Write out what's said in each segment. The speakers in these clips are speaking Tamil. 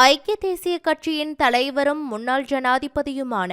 ஐக்கிய தேசிய கட்சியின் தலைவரும் முன்னாள் ஜனாதிபதியுமான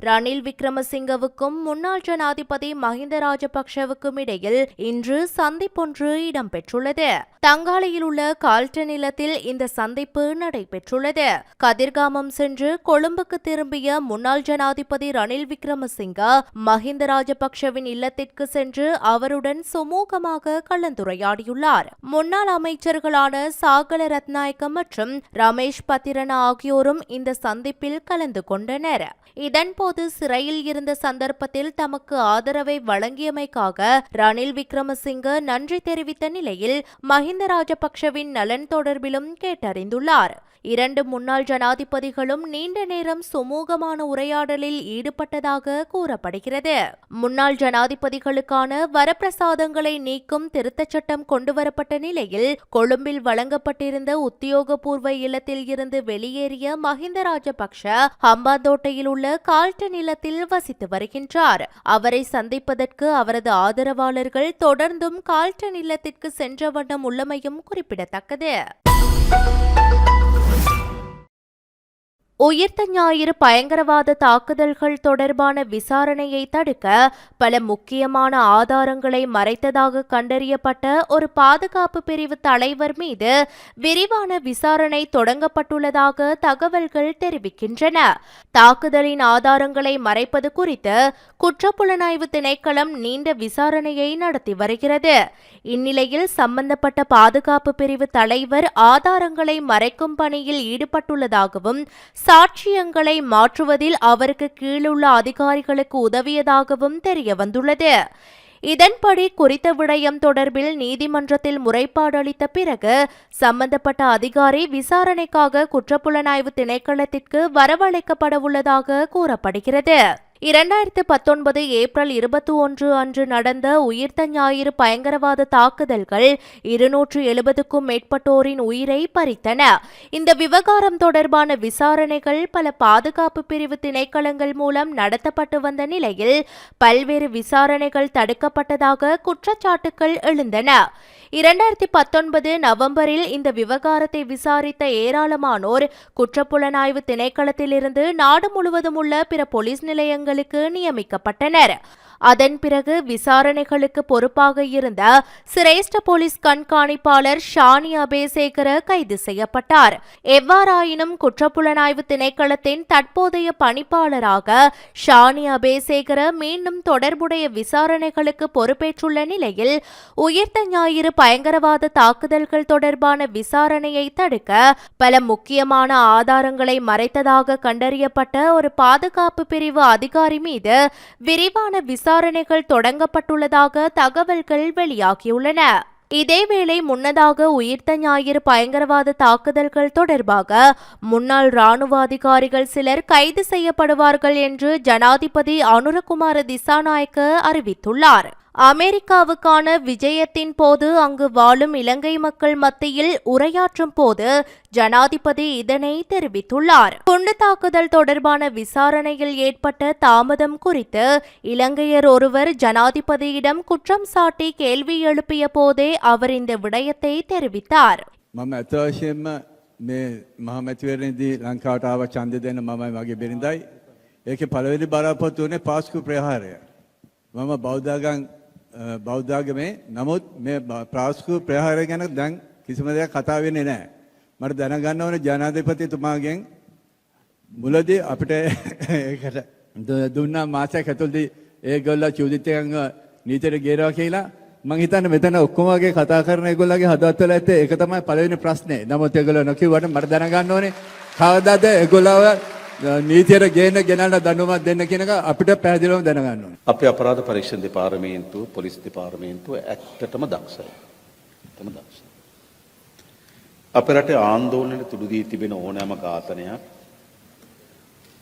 ரணில் விக்ரமசிங்கவுக்கும் முன்னாள் ஜனாதிபதி மஹிந்த ராஜபக்ஷவுக்கும் இடையில் இன்று சந்திப்பொன்று இடம்பெற்றுள்ளது. தங்காலையில் உள்ள கால்டன் நிலத்தில் இந்த சந்திப்பு நடைபெற்றுள்ளது. கதிர்காமம் சென்று கொழும்புக்கு திரும்பிய முன்னாள் ஜனாதிபதி ரணில் விக்ரமசிங்க மஹிந்த ராஜபக்ஷவின் இல்லத்திற்கு சென்று அவருடன் சுமூகமாக கலந்துரையாடியுள்ளார். முன்னாள் அமைச்சர்களான சாகல ரத்நாயக்கம் மற்றும் ரமேஷ் பத்திரன ஆகியோரும் இந்த சந்திப்பில் கலந்து கொண்டனர். இதன்போது சிறையில் இருந்த சந்தர்ப்பத்தில் தமக்கு ஆதரவை வழங்கியமைக்காக ரணில் விக்ரமசிங்க நன்றி தெரிவித்த நிலையில் மஹிந்த ராஜபக்ஷவின் நலன் தொடர்பிலும் கேட்டறிந்துள்ளார். இரண்டு முன்னாள் ஜனாதிபதிகளும் நீண்ட நேரம் சுமூகமான உரையாடலில் ஈடுபட்டதாக கூறப்படுகிறது. முன்னாள் ஜனாதிபதிகளுக்கான வரப்பிரசாதங்களை நீக்கும் திருத்தச் சட்டம் கொண்டுவரப்பட்ட நிலையில் கொழும்பில் வழங்கப்பட்டிருந்த உத்தியோகபூர்வ இல்லத்தில் இருந்து வெளியேறிய மஹிந்த ராஜபக்ஷ ஹம்பாந்தோட்டையில் உள்ள கால்டன் நிலத்தில் வசித்து வருகின்றார். அவரை சந்திப்பதற்கு அவரது ஆதரவாளர்கள் தொடர்ந்தும் கால்டன் இல்லத்திற்கு சென்ற வண்ணம் உள்ளமையும் குறிப்பிடத்தக்கது. உயிர்த்த ஞாயிறு பயங்கரவாத தாக்குதல்கள் தொடர்பான விசாரணையை தடுக்க பல முக்கியமான ஆதாரங்களை மறைத்ததாக கண்டறியப்பட்ட ஒரு பாதுகாப்பு பிரிவு தலைவர் மீது விரிவான விசாரணை தொடங்கப்பட்டுள்ளதாக தகவல்கள் தெரிவிக்கின்றன. தாக்குதலின் ஆதாரங்களை மறைப்பது குறித்து குற்றப்புலனாய்வு திணைக்களம் நீண்ட விசாரணையை நடத்தி வருகிறது. இந்நிலையில் சம்பந்தப்பட்ட பாதுகாப்பு பிரிவு தலைவர் ஆதாரங்களை மறைக்கும் பணியில் ஈடுபட்டுள்ளதாகவும் சாட்சியங்களை மாற்றுவதில் அவருக்கு கீழுள்ள அதிகாரிகளுக்கு உதவியதாகவும் தெரியவந்துள்ளது. இதன்படி குறித்த விடயம் தொடர்பில் நீதிமன்றத்தில் முறைப்பாடு அளித்த பிறகு சம்பந்தப்பட்ட அதிகாரி விசாரணைக்காக குற்றப்புலனாய்வு திணைக்களத்திற்கு வரவழைக்கப்படவுள்ளதாக கூறப்படுகிறது. இரண்டாயிரத்து பத்தொன்பது ஏப்ரல் இருபத்தி ஒன்று அன்று நடந்த உயிர்த்த ஞாயிறு பயங்கரவாத தாக்குதல்கள் இருநூற்று எழுபதுக்கும் மேற்பட்டோரின் உயிரை பறித்தன. இந்த விவகாரம் தொடர்பான விசாரணைகள் பல பாதுகாப்பு பிரிவு திணைக்களங்கள் மூலம் நடத்தப்பட்டு வந்த நிலையில் பல்வேறு விசாரணைகள் தடுக்கப்பட்டதாக குற்றச்சாட்டுகள் எழுந்தன. இரண்டாயிரத்தி பத்தொன்பது நவம்பரில் இந்த விவகாரத்தை விசாரித்த ஏராளமானோர் குற்றப்புலனாய்வு திணைக்களத்திலிருந்து நாடு முழுவதும் உள்ள பிற போலீஸ் நிலையங்களுக்கு நியமிக்கப்பட்டனர். அதன் பிறகு விசாரணைகளுக்கு பொறுப்பாக இருந்த சிரேஷ்ட போலீஸ் கண்காணிப்பாளர் ஷானி அபேசேகர கைது செய்யப்பட்டார். எவ்வாறாயினும் குற்றப்புலனாய்வு திணைக்களத்தின் தற்போதைய பணிப்பாளராக ஷானி அபேசேகர மீண்டும் தொடர்புடைய விசாரணைகளுக்கு பொறுப்பேற்றுள்ள நிலையில் உயிர்த்த ஞாயிறு பயங்கரவாத தாக்குதல்கள் தொடர்பான விசாரணையை தடுக்க பல முக்கியமான ஆதாரங்களை மறைத்ததாக கண்டறியப்பட்ட ஒரு பாதுகாப்பு பிரிவு அதிகாரி மீது விரிவான விசாரணைகள் தொடங்கப்பட்டுள்ளதாக தகவல்கள் வெளியாகியுள்ளன. இதேவேளை முன்னதாக உயிர்த்த ஞாயிறு பயங்கரவாத தாக்குதல்கள் தொடர்பாக முன்னாள் ராணுவ அதிகாரிகள் சிலர் கைது செய்யப்படுவார்கள் என்று ஜனாதிபதி அனுரகுமார திசாநாயக்க அறிவித்துள்ளார். அமெரிக்காவுக்கான விஜயத்தின் போது அங்கு வாழும் இலங்கை மக்கள் மத்தியில் உரையாற்றும் போது ஜனாதிபதி இதனை தெரிவித்துள்ளார் குண்டு தாக்குதல் தொடர்பான விசாரணையில் ஏற்பட்ட தாமதம் குறித்து இலங்கையர் ஒருவர் ஜனாதிபதியிடம் குற்றம் சாட்டி கேள்வி எழுப்பிய போதே அவர் இந்த விடயத்தை தெரிவித்தார் මම ඇතවශයෙන්ම මේ මහමැතිවරණදී ලංකාවට ආව ඡන්ද දෙන්න මමයි මගේ බිරිඳයි. ඒකේ පළවෙනි බලාපොරොත්තු වුණේ පාස්කු ප්‍රහාරය. මම බෞද්ධාගම් අ, බෞද්ධාගමේ නමුත් මේ බ- පාස්කු ප්‍රහාරය ගැන දැන් කිසිම දෙයක් කතා වෙන්නේ නැහැ. මට දැනගන්න ඕනේ ජනාධිපතිතුමාගෙන් මුලදී අපිට ඒකට ද- දුන්නා මාසයක් ඇතුළතදී ඒගොල්ලෝ චූදිතයන්ව නීතියට ගේරවා කියලා මං හිතන්නේ මෙතන ඔක්කොම වගේ කතා කරන ඒගොල්ලෝගේ හදවතවල ඇත්තේ ඒක තමයි පළවෙනි ප්‍රශ්නේ. නමුත් ඒගොල්ලෝ නොකියුවට මට දැනගන්න ඕනේ කවදාද ඒගොල්ලව අ, නීතියට ගේන්න ගෙනල්ලා දඬුවමක් දෙන්න කියන එක අපිට පැහැදිලිවම දැනගන්න ඕනේ. අපේ අපරාධ පරීක්ෂණ දෙපාර්තමේන්තුව පොලිස් දෙපාර්තමේන්තුව ඇත්තටම දක්ෂයි. ඇත්තම දක්ෂයි. අපේ රටේ ආන්දෝලනයට තුඩු දී තිබෙන ඕනෑම ඝාතනයක්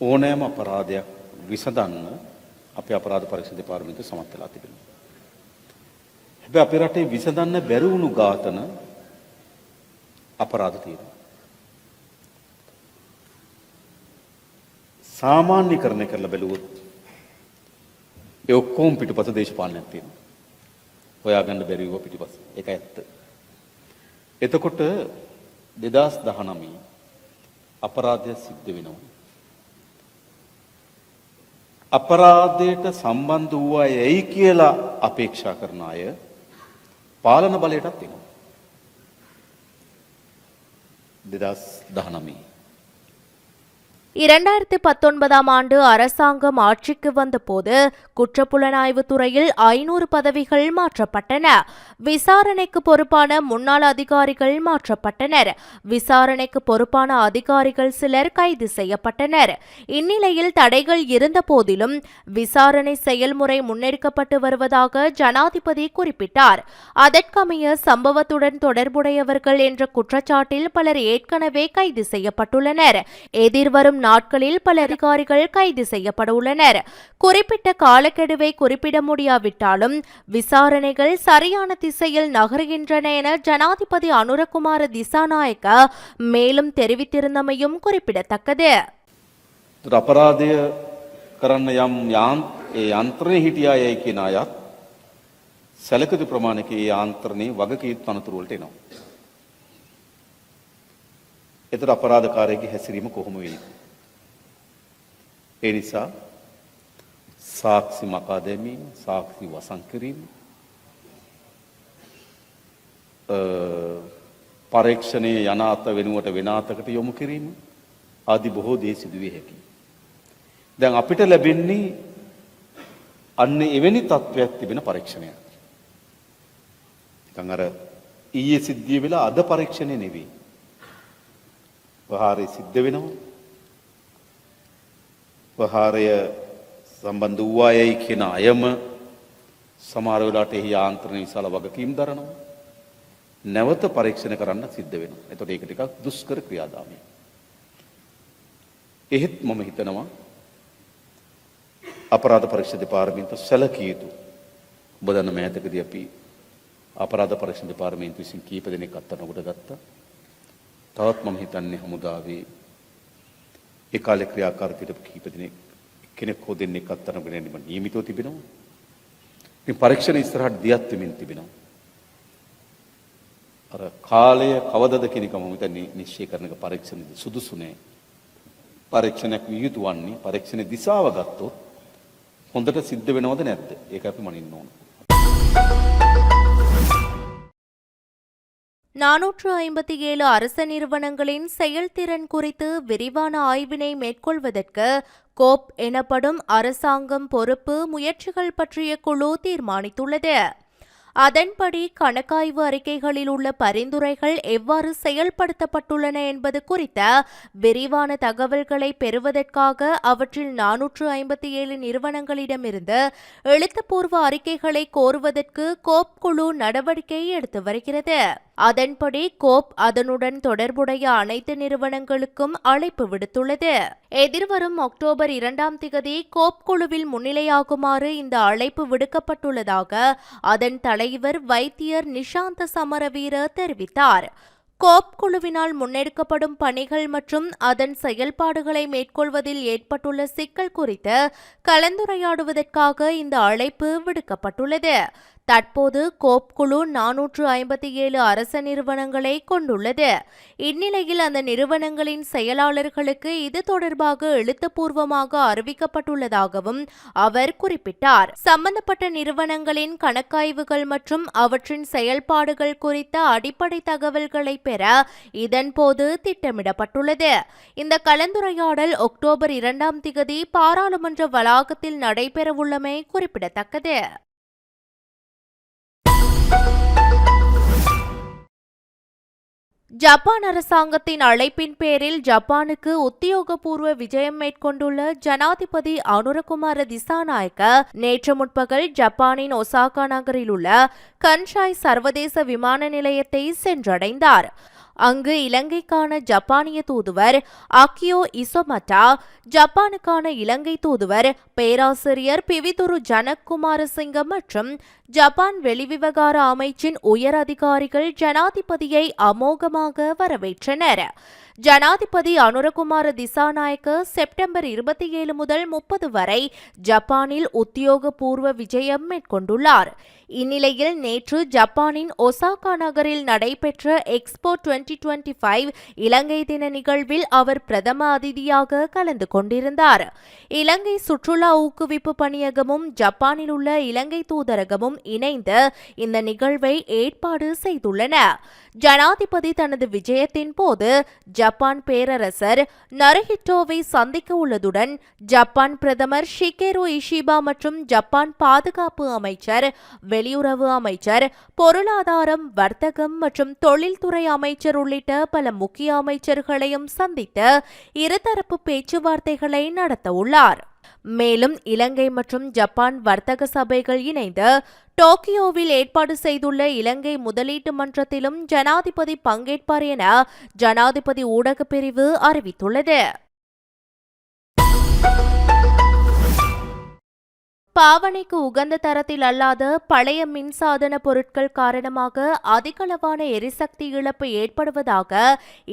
ඕනෑම අපරාධයක් විසඳන්න අපේ අපරාධ පරීක්ෂණ දෙපාර්තමේන්තුව සමත් වෙලා තිබෙනවා. හැබැයි අපේ රටේ විසඳන්න බැරි වුණු ඝාතන අපරාධ තියෙනවා. සාමාන්‍යකරණය කරලා බැලුවොත් ඒ ඔක්කොම පිටුපස දේශපාලනයක් තියෙනවා. හොයාගන්න බැරිව පිටිපස්ස. ඒක ඇත්ත. එතකොට දෙදස් දහනමී අපරාධය සිද්ධ වෙනවා. අපරාධයට සම්බන්ධ වූ අය ඇයි කියලා අපේක්ෂා කරන අය පාලන බලයටත් එනවා. දෙදස් දහනමී. இரண்டாயிரத்தி பத்தொன்பதாம் ஆண்டு அரசாங்கம் ஆட்சிக்கு வந்தபோது குற்றப்புலனாய்வு துறையில் ஐநூறு பதவிகள் மாற்றப்பட்டன. விசாரணைக்கு பொறுப்பான முன்னாள் அதிகாரிகள் மாற்றப்பட்டனர். விசாரணைக்கு பொறுப்பான அதிகாரிகள் சிலர் கைது செய்யப்பட்டனர். இந்நிலையில் தடைகள் இருந்த போதிலும் விசாரணை செயல்முறை முன்னெடுக்கப்பட்டு வருவதாக ஜனாதிபதி குறிப்பிட்டார். அதற்கமைய சம்பவத்துடன் தொடர்புடையவர்கள் என்ற குற்றச்சாட்டில் பலர் ஏற்கனவே கைது செய்யப்பட்டுள்ளனர். எதிர்வரும் நாட்களில் பல அதிகாரிகள் கைது செய்யப்பட உள்ளனர் குறிப்பிட்ட காலக்கெடுவை குறிப்பிட முடியாவிட்டாலும் விசாரணைகள் சரியான திசையில் நகர்கின்றன என ஜனாதிபதி அனுரகுமார திசாநாயக்க மேலும் தெரிவித்திருந்தமையும் குறிப்பிடத்தக்கது ඒතර අපරාධය කරන්න යම් යාන් ඒ යන්ත්‍රණය හිටියා යයි කියන අයත් සැලකතු ප්‍රමාණයක ඒ යාන්ත්‍රණයේ වගකීම් තනතුරු වලට එනවා. එතකොට අපරාධකාරයෙක්ගේ හැසිරීම කොහොම වෙයිද? ඒ නිසා සාක්ෂි මකා දැමීම, සාක්ෂි වසන් කිරීම, අ, පරීක්ෂණයේ යන අත වෙනුවට වෙන අතකට යොමු කිරීම ආදී බොහෝ දේ සිදුවිය හැකියි. දැන් අපිට ලැබෙන්නේ අන්න එවැනි තත්ත්වයක් තිබෙන පරීක්ෂණයක්. නිකන් අර ඊයේ සිද්ධිය වෙලා අද පරීක්ෂණය නෙවෙයි. වහාරය සිද්ධ වෙනවා. වහාරය සම්බන්ධ වූ අයයි කියන අයම සමහර වෙලාවට එහි යාන්ත්‍රණ විශාල වගකීම් දරනවා. නැවත පරීක්ෂණ කරන්න සිද්ධ වෙනවා. එතකොට ඒක ටිකක් දුෂ්කර ක්‍රියාදාමයක්. එහෙත් මම හිතනවා අපරාධ පරීක්ෂා දෙපාර්තමේන්තුව සැලකිය යුතු. ඔබ දන්න මෑතකදී අපි අපරාධ පරීක්ෂා දෙපාර්තමේන්තුව විසින් කීප දෙනෙක් අත්අඩංගුවට ගත්තා. තවත් මම හිතන්නේ හමුදාවේ ඒ කාලේ ක්‍රියාකාරීත්වයට කීප දෙනෙක් කෙනෙක් හෝ දෙන්නෙක් අත්අඩංගුවට ගැනීම නියමිතව තිබෙනවා. ඉතින් පරීක්ෂණ ඉස්සරහට දියත් වෙමින් තිබෙනවා. අර කාලය කවදද කියන එක මම හිතන්නේ නිශ්චය කරන එක පරීක්ෂණෙදි සුදුසු නෑ. පරීක්ෂණයක් විය යුතු වන්නේ පරීක්ෂණ දිශාව ගත්තොත් හොඳට සිද්ධ වෙනවද නැද්ද? ඒක අපි මනින්න ඕන. நாநூற்று ஐம்பத்தி ஏழு அரச நிறுவனங்களின் செயல்திறன் குறித்து விரிவான ஆய்வினை மேற்கொள்வதற்கு கோப் எனப்படும் அரசாங்கம் பொறுப்பு முயற்சிகள் பற்றிய குழு தீர்மானித்துள்ளது. அதன்படி கணக்காய்வு அறிக்கைகளில் உள்ள பரிந்துரைகள் எவ்வாறு செயல்படுத்தப்பட்டுள்ளன என்பது குறித்த விரிவான தகவல்களை பெறுவதற்காக அவற்றில் நானூற்று ஐம்பத்தி ஏழு நிறுவனங்களிடமிருந்து எழுத்துப்பூர்வ அறிக்கைகளை கோருவதற்கு கோப் குழு நடவடிக்கை எடுத்து வருகிறது. அதன்படி கோப் அதனுடன் தொடர்புடைய அனைத்து நிறுவனங்களுக்கும் அழைப்பு விடுத்துள்ளது. எதிர்வரும் அக்டோபர் இரண்டாம் திகதி கோப் குழுவில் முன்னிலையாகுமாறு இந்த அழைப்பு விடுக்கப்பட்டுள்ளதாக அதன் தலைவர் வைத்தியர் நிஷாந்த சமரவீர தெரிவித்தார். கோப் குழுவினால் முன்னெடுக்கப்படும் பணிகள் மற்றும் அதன் செயல்பாடுகளை மேற்கொள்வதில் ஏற்பட்டுள்ள சிக்கல் குறித்து கலந்துரையாடுவதற்காக இந்த அழைப்பு விடுக்கப்பட்டுள்ளது. தற்போது கோப் குழு நானூற்று ஐம்பத்தி ஏழு அரச நிறுவனங்களை கொண்டுள்ளது. இந்நிலையில் அந்த நிறுவனங்களின் செயலாளர்களுக்கு இது தொடர்பாக எழுத்துப்பூர்வமாக அறிவிக்கப்பட்டுள்ளதாகவும் அவர் குறிப்பிட்டார். சம்பந்தப்பட்ட நிறுவனங்களின் கணக்காய்வுகள் மற்றும் அவற்றின் செயல்பாடுகள் குறித்த அடிப்படை தகவல்களை பெற இதன்போது திட்டமிடப்பட்டுள்ளது. இந்த கலந்துரையாடல் அக்டோபர் இரண்டாம் திகதி பாராளுமன்ற வளாகத்தில் நடைபெறவுள்ளமை குறிப்பிடத்தக்கது. ஜப்பான் அரசாங்கத்தின் அழைப்பின் பேரில் ஜப்பானுக்கு உத்தியோகபூர்வ விஜயம் மேற்கொண்டுள்ள ஜனாதிபதி அனுரகுமார திசாநாயக்க நேற்று முற்பகல் ஜப்பானின் ஒசாகா நகரில் உள்ள கன்ஷாய் சர்வதேச விமான நிலையத்தை சென்றடைந்தார். அங்கு இலங்கைக்கான ஜப்பானிய தூதுவர் அக்கியோ இசோமட்டா ஜப்பானுக்கான இலங்கை தூதுவர் பேராசிரியர் பிவிதுரு ஜனக்குமாரசிங்கம் மற்றும் ஜப்பான் வெளிவிவகார அமைச்சின் உயர் அதிகாரிகள் ஜனாதிபதியை அமோகமாக வரவேற்றனர். ஜனாதிபதி அனுரகுமார திசாநாயக்க செப்டம்பர் இருபத்தி ஏழு முதல் முப்பது வரை ஜப்பானில் உத்தியோகபூர்வ விஜயம் மேற்கொண்டுள்ளார். இந்நிலையில் நேற்று ஜப்பானின் ஒசாகா நகரில் நடைபெற்ற எக்ஸ்போ 2025 ஃபைவ் இலங்கை தின நிகழ்வில் அவர் பிரதம அதிதியாக கலந்து கொண்டிருந்தார். இலங்கை சுற்றுலா ஊக்குவிப்பு பணியகமும் ஜப்பானில் உள்ள இலங்கை தூதரகமும் இணைந்து இந்த நிகழ்வை ஏற்பாடு செய்துள்ளன. ஜனாதிபதி தனது விஜயத்தின் போது ஜப்பான் பேரரசர் நரஹிட்டோவை சந்திக்க உள்ளதுடன் ஜப்பான் பிரதமர் ஷிகேரு இஷிபா மற்றும் ஜப்பான் பாதுகாப்பு அமைச்சர் வெளியுறவு அமைச்சர் பொருளாதாரம் வர்த்தகம் மற்றும் தொழில்துறை அமைச்சர் உள்ளிட்ட பல முக்கிய அமைச்சர்களையும் சந்தித்து இருதரப்பு பேச்சுவார்த்தைகளை நடத்த உள்ளார். மேலும் இலங்கை மற்றும் ஜப்பான் வர்த்தக சபைகள் இணைந்து டோக்கியோவில் ஏற்பாடு செய்துள்ள இலங்கை முதலீட்டு மன்றத்திலும் ஜனாதிபதி பங்கேற்பார் என ஜனாதிபதி ஊடகப் பிரிவு அறிவித்துள்ளது. பாவனைக்கு உகந்த தரத்தில் அல்லாத பழைய மின்சாதன பொருட்கள் காரணமாக அதிகளவான எரிசக்தி இழப்பு ஏற்படுவதாக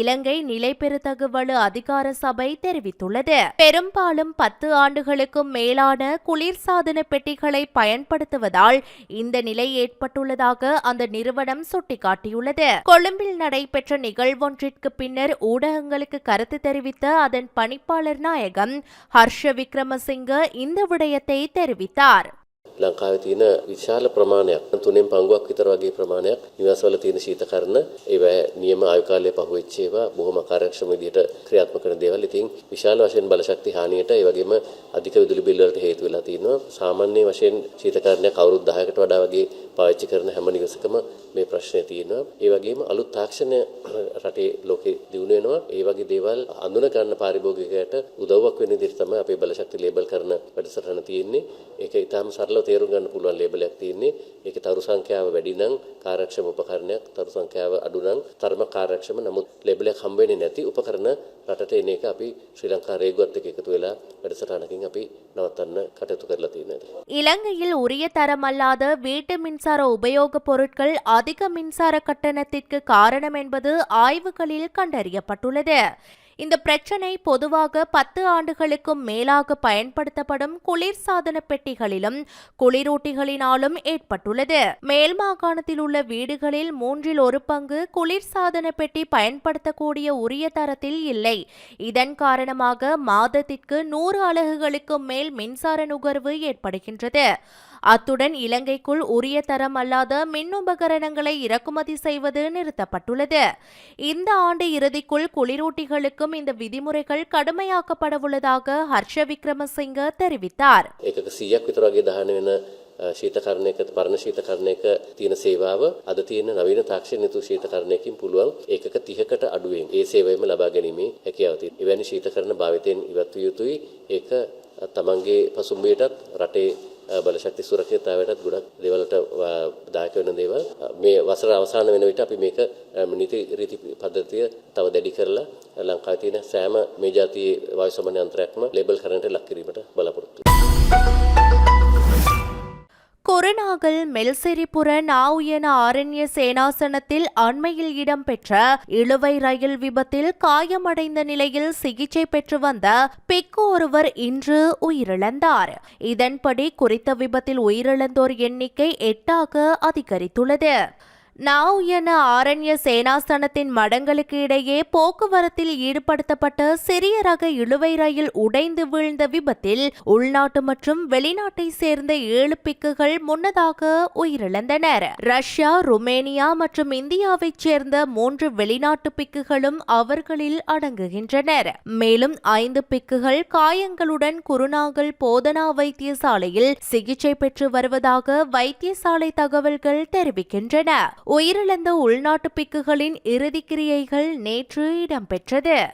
இலங்கை நிலைபெறுதகவலு அதிகார சபை தெரிவித்துள்ளது. பெரும்பாலும் பத்து ஆண்டுகளுக்கும் மேலான குளிர்சாதன பெட்டிகளை பயன்படுத்துவதால் இந்த நிலை ஏற்பட்டுள்ளதாக அந்த நிறுவனம் சுட்டிக்காட்டியுள்ளது. கொழும்பில் நடைபெற்ற நிகழ்வொன்றிற்கு பின்னர் ஊடகங்களுக்கு கருத்து தெரிவித்த அதன் பணிப்பாளர் நாயகம் ஹர்ஷ விக்ரமசிங்க இந்த விடயத்தை தெரிவித்தார். aceitar. ලංකාවේ තියෙන විශාල ප්‍රමාණයක් තුනෙන් පංගුවක් විතර වගේ ප්‍රමාණයක් නිවාසවල තියෙන ශීතකරණ ඒවා නියම ආයු කාලය පහුවෙච්ච ඒවා බොහොම අකාර්යක්ෂම විදිහට ක්‍රියාත්මක කරන දේවල්. ඉතින් විශාල වශයෙන් බලශක්ති හානියට ඒ වගේම අධික විදුලි බිල් වලට හේතු වෙලා තියෙනවා. සාමාන්‍ය වශයෙන් ශීතකරණයක් අවුරුදු 10කට වඩා වගේ පාවිච්චි කරන හැම නිවසකම මේ ප්‍රශ්නය තියෙනවා. ඒ වගේම අලුත් තාක්ෂණය රටේ ලෝකෙ දියුණු වෙනවා. ඒ වගේ දේවල් අඳුන ගන්න පාරිභෝගිකයට උදව්වක් වෙන විදිහට තමයි අපේ බලශක්ති ලේබල් කරන වැඩසටහන තියෙන්නේ. ඒක ඊටාම සරලව තේරුම් ගන්න පුළුවන් ලේබලයක් තියෙන්නේ. ඒකේ තරු සංඛ්‍යාව වැඩි නම් කාර්යක්ෂම උපකරණයක්, තරු සංඛ්‍යාව අඩු නම් තරම කාර්යක්ෂම නමුත් ලේබලයක් හම්බ වෙන්නේ නැති උපකරණ රටට එන එක අපි ශ්‍රී ලංකා රේගුවත් එක්ක එකතු වෙලා වැඩසටහනකින් අපි නවත්තන්න කටයුතු කරලා තියෙනවා. இலங்கையில் உரிய தரமல்லாத வீட்டு மின்சார உபயோகப் பொருட்கள் அதிக மின்சார கட்டணத்திற்கு காரணம் என்பது ஆய்வுகளில் கண்டறியப்பட்டுள்ளது இந்த பிரச்சினை பொதுவாக பத்து ஆண்டுகளுக்கும் மேலாக பயன்படுத்தப்படும் குளிர்சாதன பெட்டிகளிலும் குளிரூட்டிகளினாலும் ஏற்பட்டுள்ளது. மேல் மாகாணத்தில் உள்ள வீடுகளில் மூன்றில் ஒரு பங்கு குளிர்சாதன பெட்டி பயன்படுத்தக்கூடிய உரிய தரத்தில் இல்லை. இதன் காரணமாக மாதத்திற்கு நூறு அலகுகளுக்கும் மேல் மின்சார நுகர்வு ஏற்படுகின்றது. அத்துடன் இலங்கைக்குள் உரிய தரம் அல்லாத மின் உபகரணங்களை இறக்குமதி செய்வது நிறுத்தப்பட்டுள்ளது இந்த ஆண்டு இறுதிக்குள் குளிரூட்டிகளுக்கும் இந்த விதிமுறைகள் கடுமையாக்கப்படவுள்ளதாக ஹர்ஷ விக்ரமசிங்க தெரிவித்தார் ඒකක 100ක් විතර වගේ දහන වෙන අ, ශීතකරණයක පරණ ශීතකරණයක තියෙන සේවාව අද තියෙන නවීන තාක්ෂණ යුතු ශීතකරණයකින් පුළුවන් ඒකක 30කට අඩුවෙන් ඒ සේවයම ලබා ගැනීමේ හැකියාව තියෙනවා. එවැනි ශීතකරණ භාවිතයෙන් ඉවත් විය යුතුයි. ඒක අ, තමන්ගේ පසුම්බියටත් රටේ අ, බලශක්ති සුරක්ෂිතතාවයටත් ගොඩක් දේවල්ට අ, දායක වෙන දේවල්. අ, මේ වසර අවසාන වෙන විට අපි මේක අ, නීති රීති පද්ධතිය තව දැඩි කරලා අ, ලංකාවේ තියෙන සෑම මේ જાතියේ වායු සමන යන්ත්‍රයක්ම ලේබල් කරන්නට ලක් කිරීමට බලාපොරොත්තු වෙනවා. குருநாகல் மெல்செரிபுர நாவுயன ஆரண்ய சேனாசனத்தில் அண்மையில் இடம்பெற்ற இழுவை ரயில் விபத்தில் காயமடைந்த நிலையில் சிகிச்சை பெற்று வந்த பிக்கு ஒருவர் இன்று உயிரிழந்தார். இதன்படி குறித்த விபத்தில் உயிரிழந்தோர் எண்ணிக்கை எட்டாக அதிகரித்துள்ளது. நாவ் என ஆரண்ய சேனாசனத்தின் மடங்களுக்கு இடையே போக்குவரத்தில் ஈடுபடுத்தப்பட்ட சிறிய ரக இழுவை ரயில் உடைந்து வீழ்ந்த விபத்தில் உள்நாட்டு மற்றும் வெளிநாட்டை சேர்ந்த ஏழு பிக்குகள் முன்னதாக உயிரிழந்தனர். ரஷ்யா ருமேனியா மற்றும் இந்தியாவைச் சேர்ந்த மூன்று வெளிநாட்டு பிக்குகளும் அவர்களில் அடங்குகின்றனர். மேலும் ஐந்து பிக்குகள் காயங்களுடன் குருநாகல் போதனா வைத்தியசாலையில் சிகிச்சை பெற்று வருவதாக வைத்தியசாலை தகவல்கள் தெரிவிக்கின்றன. உயிரிழந்த உள்நாட்டு பிக்குகளின் இறுதிக்கிரியைகள் நேற்று இடம்பெற்றது.